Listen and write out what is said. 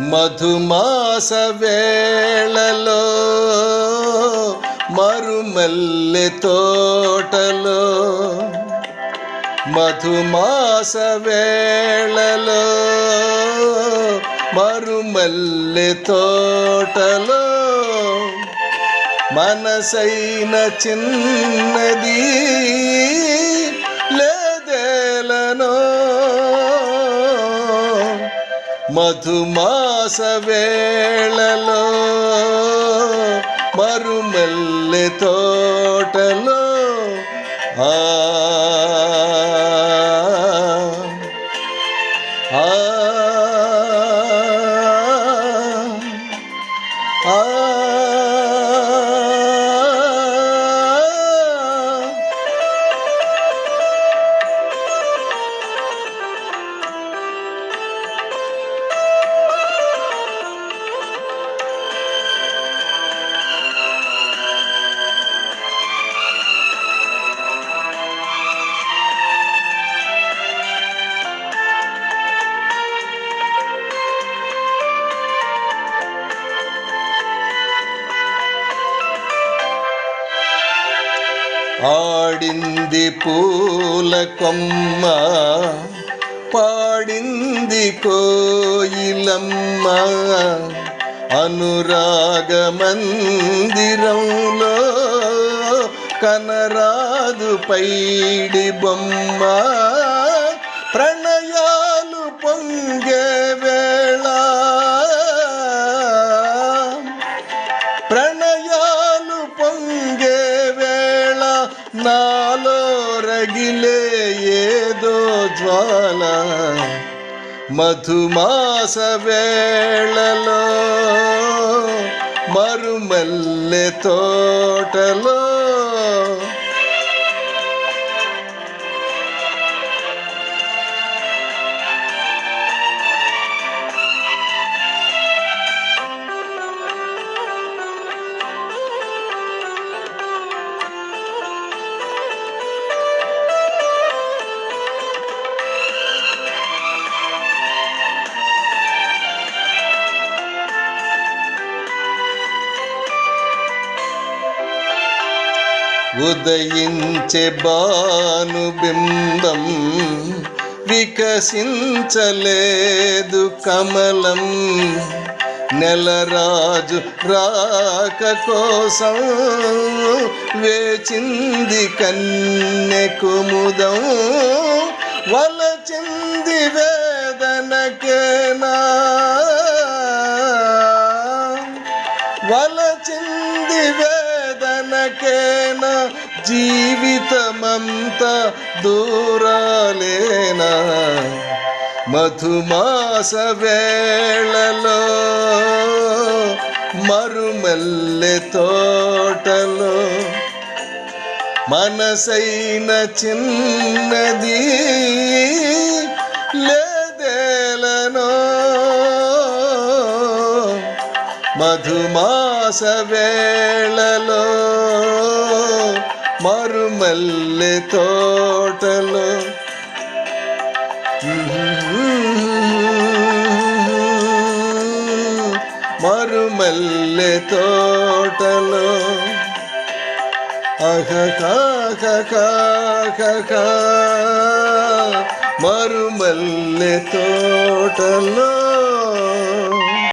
మధుమాస వేళలో మరుమల్లె తోటలో. మధుమాస వేళలో మరుమల్లె తోటలో. మనసైన చిన్నది మధుమాస వేళలో మరుమల్లె తోటలో. ఆ ఆ. ఆడింది పూల కొమ్మ పాడింది కోయిలమ్మ. అనురాగ మందిరంలో కనరాదు పైడి బొమ్మ. ప్రణయాలు పొంగే వేళ. ప్రణయ నాలో రగిలే ఏదో జ్వాల. మధుమాస వేళలో మరుమల్లె తోటలో ఉదయించే బానుబింబం వికసించలేదు కమలం. నెలరాజు రాక కోసం వేచింది కన్నె కుముదం. వలచింది వేదనకేనా వలచింది వేదనకేన? జీవితమంత దూరాలేనా? మధుమాస వేళలో మరుమల్లె తోటలో మనసైన చిన్నది లేదేలనో మధుమా వేళలో మరుమల్లె తోటలో. మరుమల్లె తోటలో. అహకాక మరుమల్లె తోటలో.